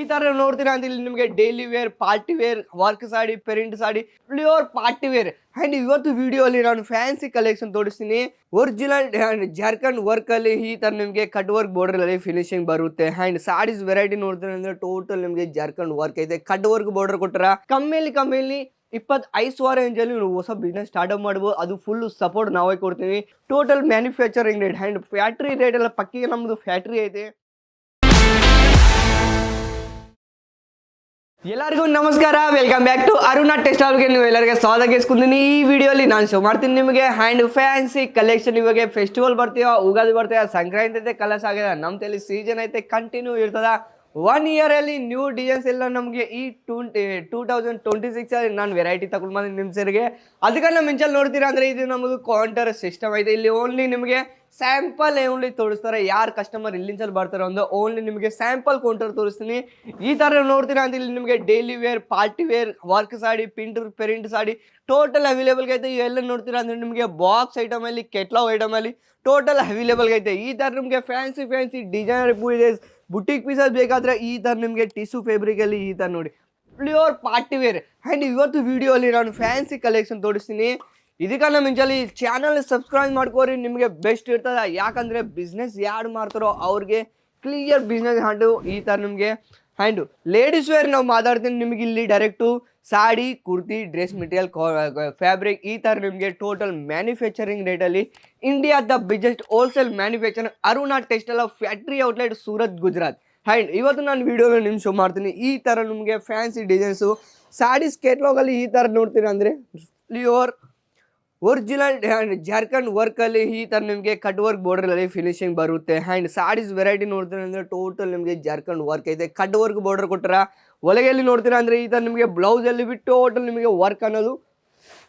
ಈ ತರ ನೋಡ್ತೀರಾ ಅಂತ ಇಲ್ಲಿ ನಿಮಗೆ daily wear party wear work sari parent sari pure party wear and ಇವತ್ತು ವಿಡಿಯೋ ಅಲ್ಲಿ ನಾನು ಫ್ಯಾನ್ಸಿ ಕಲೆಕ್ಷನ್ ತೋರಿಸ್ತೀನಿ. ಒರಿಜಿನಲ್ ಜಾರ್ಖಂಡ್ ವರ್ಕ್ ಅಲ್ಲಿ ಈ ತರ ನಿಮಗೆ ಕಟ್ ವರ್ಕ್ ಬಾರ್ಡರ್ ಅಲ್ಲಿ ಫಿನಿಶಿಂಗ್ ಬರುತ್ತೆ. ಅಂಡ್ ಸಾಡೀಸ್ ವೆರೈಟಿ ನೋಡ್ತೀರಾ ಅಂದ್ರೆ ಟೋಟಲ್ ನಿಮಗೆ ಜಾರ್ಖಂಡ್ ವರ್ಕ್ ಐತೆ. ಕಟ್ ವರ್ಕ್ ಬಾರ್ಡರ್ ಕೊಟ್ಟರ ಕಮ್ಮಿಲಿ ಕಮ್ಮಿಲಿ ಇಪ್ಪತ್ತು ಐದು ಸಾವಿರ ರೇಂಜಲ್ಲಿ ನೀವು ಹೊಸ ಬಿಸ್ನೆಸ್ ಸ್ಟಾರ್ಟ್ ಮಾಡ್ಬೋದು. ಅದು ಫುಲ್ ಸಪೋರ್ಟ್ ನಾವೇ ಕೊಡ್ತೀವಿ. Total manufacturing rate and factory rate ಎಲ್ಲ ಪಕ್ಕಿಗೆ ನಮ್ಮದು ಫ್ಯಾಕ್ಟ್ರಿ ಐತೆ. ಎಲ್ಲರಿಗೂ ನಮಸ್ಕಾರ. ವೆಲ್ಕಮ್ ಬ್ಯಾಕ್ ಟು ಅರುಣ ಅವ್ರಿಗೆ ನೀವು ಎಲ್ಲರಿಗೆ ಸ್ವಾಗತ ಕೇಳಿಸ್ಕೊಂಡಿನಿ ಈ ವಿಡಿಯೋಲಿ ನಾನು ಶೋ ಮಾಡ್ತೀನಿ ನಿಮಗೆ ಹ್ಯಾಂಡ್ ಫ್ಯಾನ್ಸಿ ಕಲೆಕ್ಷನ್ ಇವಾಗ ಫೆಸ್ಟಿವಲ್ ಬರ್ತೀವ ಉಗಾದಿ ಬರ್ತೀವ ಸಂಕ್ರಾಂತಿ ಐತೆ ಕಲರ್ಸ್ ಆಗಿದೆ ನಮ್ಮ ತಲೆ ಸೀಸನ್ ಐತೆ ಕಂಟಿನ್ಯೂ ಇರ್ತದ. ಒನ್ ಇಯರಲ್ಲಿ ನ್ಯೂ ಡಿಸೈನ್ಸ್ ಎಲ್ಲ ನಮಗೆ ಈ twenty two thousand twenty six ಅಲ್ಲಿ ನಾನು ವೆರೈಟಿ ತಗೊಂಡು ಬಂದೆ ನಿಮ್ಮ ಸರಿಗೆ ಅದಕ್ಕೆಲ್ಲ ಮಿಂಚಲ್ಲಿ ನೋಡ್ತೀರಾ ಅಂದರೆ ಇದು ನಮ್ಮದು ಕೌಂಟರ್ ಸಿಸ್ಟಮ್ ಐತೆ ಇಲ್ಲಿ ಓನ್ಲಿ ನಿಮಗೆ ಸ್ಯಾಂಪಲ್ ಓನ್ಲಿ ತೋರಿಸ್ತಾರೆ. ಯಾರು ಕಸ್ಟಮರ್ ಇಲ್ಲಿಂದಲ್ಲಿ ಬರ್ತಾರೆ ಒಂದು ಓನ್ಲಿ ನಿಮಗೆ ಸ್ಯಾಂಪಲ್ ಕೌಂಟರ್ ತೋರಿಸ್ತೀನಿ. ಈ ಥರ ನೋಡ್ತೀರಾ ಅಂತ ಇಲ್ಲಿ ನಿಮಗೆ daily wear party wear work sari print print sari total available ಐತೆ. ಇವೆಲ್ಲ ನೋಡ್ತೀರಾ ಅಂದರೆ ನಿಮಗೆ ಬಾಕ್ಸ್ ಐಟಮಲ್ಲಿ ಕೆಟ್ಲಾವ್ ಐಟಮಲ್ಲಿ ಟೋಟಲ್ ಅವೈಲೇಬಲ್ ಐತೆ. ಈ ಥರ ನಿಮಗೆ ಫ್ಯಾನ್ಸಿ ಫ್ಯಾನ್ಸಿ ಡಿಸೈನರ್ ಇದೆ ಬುಟಿಕ್ ಪೀಸಸ್ ಬೇಕಾದರೆ ಈ ಥರ ನಿಮಗೆ ಟಿಶ್ಯೂ ಫೇಬ್ರಿಕಲ್ಲಿ ಈ ಥರ ನೋಡಿ. ಪ್ಯೂರ್ ಪಾರ್ಟಿ ವೇರ್ ಆ್ಯಂಡ್ ಇವತ್ತು ವಿಡಿಯೋಲಿ ನಾನು ಫ್ಯಾನ್ಸಿ ಕಲೆಕ್ಷನ್ ತೋರಿಸ್ತೀನಿ. ಇದಕ್ಕನ್ನ ಮುಂಚೆಲಿ ಚಾನಲ್ ಸಬ್ಸ್ಕ್ರೈಬ್ ಮಾಡ್ಕೋರಿ, ನಿಮಗೆ ಬೆಸ್ಟ್ ಇರ್ತದೆ. ಯಾಕಂದರೆ ಬಿಸ್ನೆಸ್ ಯಾರು ಮಾಡ್ತಾರೋ ಅವ್ರಿಗೆ ಕ್ಲಿಯರ್ ಬಿಸ್ನೆಸ್ ಹಾಂಡು ಈ ಥರ ನಿಮಗೆ ಹ್ಯಾಂಡು ಲೇಡೀಸ್ ವೇರ್ ನಾವು ಮಾತಾಡ್ತೀನಿ ನಿಮಗೆ ಇಲ್ಲಿ direct sari kurti dress material fabric ಈ ಥರ ನಿಮಗೆ ಟೋಟಲ್ ಮ್ಯಾನುಫ್ಯಾಕ್ಚರಿಂಗ್ ರೇಟಲ್ಲಿ ಇಂಡಿಯಾದ biggest wholesale manufacture Aruna textile factory outlet Surat Gujarat and ಇವತ್ತು ನಾನು ವೀಡಿಯೋನ ನಿಮ್ಮ ಶೋ ಮಾಡ್ತೀನಿ. ಈ ಥರ ನಿಮಗೆ ಫ್ಯಾನ್ಸಿ ಡಿಸೈನ್ಸು ಸ್ಯಾಡೀಸ್ ಕೇಟ್ಲಾಗಲ್ಲಿ ಈ ಥರ ನೋಡ್ತೀರಾ ಅಂದರೆ ಪ್ಯೂರ್ ಒರಿಜಿನಲ್ ಜಾರ್ಖಂಡ್ ವರ್ಕಲ್ಲಿ ಈ ಥರ ನಿಮಗೆ ಕಟ್ ವರ್ಕ್ ಬಾರ್ಡ್ರಲ್ಲಿ ಫಿನಿಶಿಂಗ್ ಬರುತ್ತೆ. ಆ್ಯಂಡ್ ಸಾರೀಸ್ ವೆರೈಟಿ ನೋಡ್ತೀರಾ ಅಂದರೆ ಟೋಟಲ್ ನಿಮಗೆ ಜಾರ್ಖಂಡ್ ವರ್ಕ್ ಐತೆ ಕಟ್ ವರ್ಕ್ ಬಾರ್ಡರ್ ಕೊಟ್ಟರ ಒಳಗೆಲ್ಲಿ ನೋಡ್ತೀರಾ ಅಂದರೆ ಈ ಥರ ನಿಮಗೆ ಬ್ಲೌಸಲ್ಲಿ ಬಿಟ್ಟು ಟೋಟಲ್ ನಿಮಗೆ ವರ್ಕ್ ಅನ್ನೋದು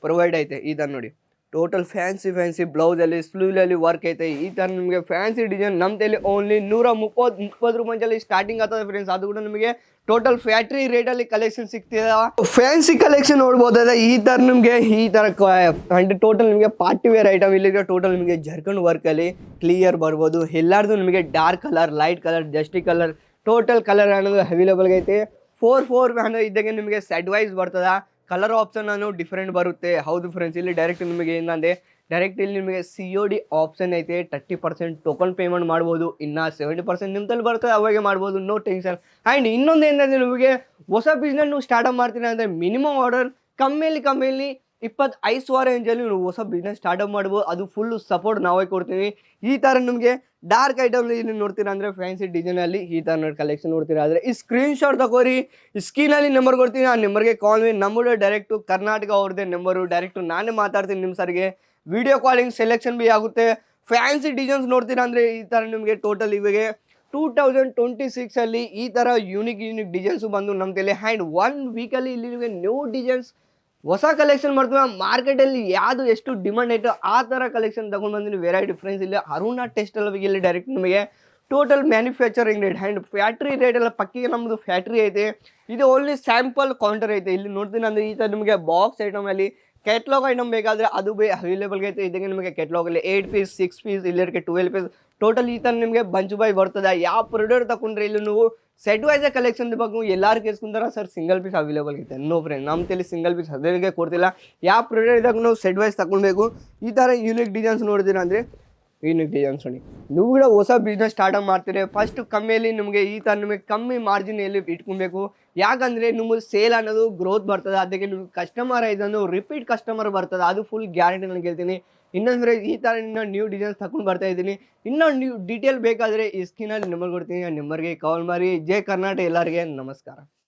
ಪ್ರೊವೈಡ್ ಐತೆ. ಈ ಥರ ನೋಡಿ. ಟೋಟಲ್ ಫ್ಯಾನ್ಸಿ ಫ್ಯಾನ್ಸಿ ಬ್ಲೌಸಲ್ಲಿ ಸ್ಲೂಲಲ್ಲಿ ವರ್ಕ್ ಐತೆ. ಈ ಥರ ನಿಮಗೆ ಫ್ಯಾನ್ಸಿ ಡಿಸೈನ್ ನಮ್ಮ ಓನ್ಲಿ ನೂರ ಮುಪ್ಪತ್ತು ಮುಪ್ಪತ್ತು ರೂಪಾಯಿ ಸ್ಟಾರ್ಟಿಂಗ್ ಆಗ್ತದೆ ಫ್ರೆಂಡ್ಸ್ ಅದು ಕೂಡ ನಿಮಗೆ ಟೋಟಲ್ ಫ್ಯಾಕ್ಟ್ರಿ ರೇಟಲ್ಲಿ ಕಲೆಕ್ಷನ್ ಸಿಗ್ತಿದೆ. ಫ್ಯಾನ್ಸಿ ಕಲೆಕ್ಷನ್ ನೋಡ್ಬೋದಾದ ಈ ಥರ ನಿಮಗೆ, ಈ ಥರ ಅಂದರೆ ಟೋಟಲ್ ನಿಮಗೆ ಪಾರ್ಟಿ ವೇರ್ ಐಟಮ್ ಇಲ್ಲಿಗೆ ಟೋಟಲ್ ನಿಮಗೆ ಜರ್ಕಂಡ್ ವರ್ಕಲ್ಲಿ ಕ್ಲಿಯರ್ ಬರ್ಬೋದು. ಎಲ್ಲಾರ್ದು ನಿಮಗೆ ಡಾರ್ಕ್ ಕಲರ್ ಲೈಟ್ ಕಲರ್ ಜಸ್ಟಿ ಕಲರ್ ಟೋಟಲ್ ಕಲರ್ ಅನ್ನೋದು ಅವೈಲೇಬಲ್ ಐತೆ ಫೋರ್ ಫೋರ್ ಅನ್ನೋ ಇದ್ದಾಗೆ ನಿಮಗೆ ಸೆಡ್ ವೈಸ್ ಬರ್ತದ. ಕಲರ್ ಆಪ್ಷನ್ ಅನ್ನು ಡಿಫ್ರೆಂಟ್ ಬರುತ್ತೆ. ಹೌದು ಫ್ರೆಂಡ್ಸ್ ಇಲ್ಲಿ ಡೈರೆಕ್ಟ್ ನಿಮಗೆ ಏನಂದರೆ ಡೈರೆಕ್ಟ್ ಇಲ್ಲಿ ನಿಮಗೆ ಸಿ ಒ ಡಿ ಆಪ್ಷನ್ ಐತೆ. ತರ್ಟಿ ಪರ್ಸೆಂಟ್ ಟೋಕನ್ ಪೇಮೆಂಟ್ ಮಾಡ್ಬೋದು. ಇನ್ನು ಸೆವೆಂಟಿ ಪರ್ಸೆಂಟ್ ನಿಮ್ದಲ್ಲಿ ಬರ್ತದೆ ಅವಾಗೆ ಮಾಡ್ಬೋದು. ನೋ ಟೆನ್ಷನ್ ಆ್ಯಂಡ್ ಇನ್ನೊಂದು ಏನಂದರೆ ನಿಮಗೆ ಹೊಸ ಬಿಸ್ನೆಸ್ ನೀವು ಸ್ಟಾರ್ಟ್ ಮಾಡ್ತೀನಿ ಅಂದರೆ ಮಿನಿಮಮ್ ಆರ್ಡರ್ ಕಮ್ಮಿಯಲ್ಲಿ ಕಮ್ಮಿಯಲ್ಲಿ ಇಪ್ಪತ್ತು ಐದು ಸಾವಿರ ರೇಂಜಲ್ಲಿ ನೀವು ಹೊಸ ಬಿಸ್ನೆಸ್ ಸ್ಟಾರ್ಟಪ್ ಮಾಡ್ಬೋದು. ಅದು ಫುಲ್ ಸಪೋರ್ಟ್ ನಾವೇ ಕೊಡ್ತೀವಿ. ಈ ಥರ ನಿಮಗೆ ಡಾರ್ಕ್ ಐಟಮ್ ಇಲ್ಲಿ ನೋಡ್ತೀರಾ ಅಂದರೆ ಫ್ಯಾನ್ಸಿ ಡಿಸೈನಲ್ಲಿ ಈ ಥರ ನೋಡಿ ಕಲೆಕ್ಷನ್ ನೋಡ್ತೀರಾ ಆದರೆ ಈ ಸ್ಕ್ರೀನ್ಶಾಟ್ ತಗೋರಿ. ಸ್ಕ್ರೀನಲ್ಲಿ ನಂಬರ್ ಕೊಡ್ತೀನಿ. ಆ ನಂಬರ್ಗೆ ಕಾಲ್ ಮಾಡಿ ನಮ್ಮದು ಡೈರೆಕ್ಟು ಕರ್ನಾಟಕ ಅವ್ರದ್ದೇ ನಂಬರು ಡೈರೆಕ್ಟು ನಾನೇ ಮಾತಾಡ್ತೀನಿ ನಿಮ್ಮ ಸರ್ಗೆ. ವಿಡಿಯೋ ಕಾಲಿಂಗ್ ಸೆಲೆಕ್ಷನ್ ಬಿ ಆಗುತ್ತೆ. ಫ್ಯಾನ್ಸಿ ಡಿಸೈನ್ಸ್ ನೋಡ್ತೀರಾ ಅಂದರೆ ಈ ಥರ ನಿಮಗೆ ಟೋಟಲ್ ಇವಾಗ ಟೂ ತೌಸಂಡ್ ಟ್ವೆಂಟಿ ಸಿಕ್ಸಲ್ಲಿ ಈ ಥರ ಯೂನಿಕ್ ಯೂನಿಕ್ ಡಿಸೈನ್ಸು ಬಂದು ನಮ್ಮ ತಲೆ ಆ್ಯಂಡ್ ಒನ್ ವೀಕಲ್ಲಿ ಇಲ್ಲಿ ನಿಮಗೆ ನ್ಯೂ ಡಿಸೈನ್ಸ್ ಹೊಸ ಕಲೆಕ್ಷನ್ ಮಾಡ್ತೀವಿ. ಮಾರ್ಕೆಟಲ್ಲಿ ಯಾವುದು ಎಷ್ಟು ಡಿಮಾಂಡ್ ಐತೋ ಆ ಥರ ಕಲೆಕ್ಷನ್ ತಗೊಂಡು ಬಂದಿನಿ ವೆರೈಟಿ ಡಿಫ್ರೆನ್ಸ್ ಇಲ್ಲ ಅರುಣ ಅಲ್ಲಿ ಇಲ್ಲಿ ಡೈರೆಕ್ಟ್ ನಿಮಗೆ total manufacturing rate hand factory rate ಎಲ್ಲ ಪಕ್ಕಿಗೆ ನಮ್ಮದು ಫ್ಯಾಕ್ಟ್ರಿ ಐತೆ. ಇದು ಓನ್ಲಿ ಸ್ಯಾಂಪಲ್ ಕೌಂಟರ್ ಐತೆ. ಇಲ್ಲಿ ನೋಡ್ತೀನಿ ಅಂದರೆ ಈ ಥರ ನಿಮಗೆ ಬಾಕ್ಸ್ ಐಟಮಲ್ಲಿ ಕೆಟ್ಲಾಗ್ ಐಟಮ್ ಬೇಕಾದರೆ ಅದು ಬೇ ಅವೈಲೇಬಲ್ ಐತೆ. ಇದಕ್ಕೆ ನಿಮಗೆ ಕೆಟ್ಲಾಗಲ್ಲಿ ಏಯ್ಟ್ ಪೀಸ್ ಸಿಕ್ಸ್ ಪೀಸ್ ಇಲ್ಲಿರಕ್ಕೆ ಟ್ವೆಲ್ ಪೀಸ್ ಟೋಟಲ್ ಈ ಥರ ನಿಮಗೆ ಬಂಚು ಬಾಯ್ ಬರ್ತದೆ. ಯಾವ ಪ್ರಾಡಕ್ಟ್ ತಗೊಂಡ್ರೆ ಇಲ್ಲಿ ನೀವು ಸೆಟ್ ವೈಸ್ ಕಲೆಕ್ಷನ್ ಬಗ್ಗೆ ಎಲ್ಲಾರು ಕೇಳ್ಕೊಂತಾರ ಸರ್ ಸಿಂಗಲ್ ಪೀಸ್ ಅವೈಲೇಬಲ್ ಇದೆ ನೋ ಫ್ರೆಂಡ್ ನಮ್ಮ ತಲೆ ಸಿಂಗಲ್ ಪೀಸ್ ಅದೇ ಕೊಡ್ತಿಲ್ಲ. ಯಾವ ಪ್ರಾಡಕ್ಟ್ ಇದಾಗ ನಾವು ಸೆಟ್ ವೈಸ್ ತಗೊಳ್ಬೇಕು ಈ ಥರ ಯೂನಿಕ್ ಡಿಸೈನ್ಸ್ ನೋಡಿದಿರ ಅಂದರೆ ಯೂನಿಕ್ ಡಿಸೈನ್ ನೀವು ಕೂಡ ಹೊಸ ಬಿಸ್ನೆಸ್ ಸ್ಟಾರ್ಟ್ ಮಾಡ್ತೀರಿ. ಫಸ್ಟ್ ಕಮ್ಮಿಯಲ್ಲಿ ನಿಮಗೆ ಈ ಥರ ನಿಮಗೆ ಕಮ್ಮಿ ಮಾರ್ಜಿನಲ್ಲಿ ಇಟ್ಕೊಬೇಕು. ಯಾಕಂದರೆ ನಿಮಗೆ ಸೇಲ್ ಅನ್ನೋದು ಗ್ರೋತ್ ಬರ್ತದೆ. ಅದಕ್ಕೆ ನಿಮ್ಗೆ ಕಸ್ಟಮರ್ ಇದನ್ನು ರಿಪೀಟ್ ಕಸ್ಟಮರ್ ಬರ್ತದೆ. ಅದು ಫುಲ್ ಗ್ಯಾರಂಟಿ ನಾನು ಹೇಳ್ತೀನಿ ಇನ್ನೊಂದು ಈ ಥರ ಇನ್ನೂ ನ್ಯೂ ಡಿಸೈನ್ಸ್ ತಗೊಂಡು ಬರ್ತಾ ಇದ್ದೀನಿ. ಇನ್ನೂ ನ್ಯೂ ಡೀಟೇಲ್ ಬೇಕಾದರೆ ಈ ಸ್ಕ್ರೀನಲ್ಲಿ ನಂಬರ್ ಕೊಡ್ತೀನಿ. ಆ ನಂಬರ್ಗೆ ಕಾಲ್ ಮಾಡಿ. ಜೈ ಕರ್ನಾಟಕ ಎಲ್ಲರಿಗೆ ನಮಸ್ಕಾರ.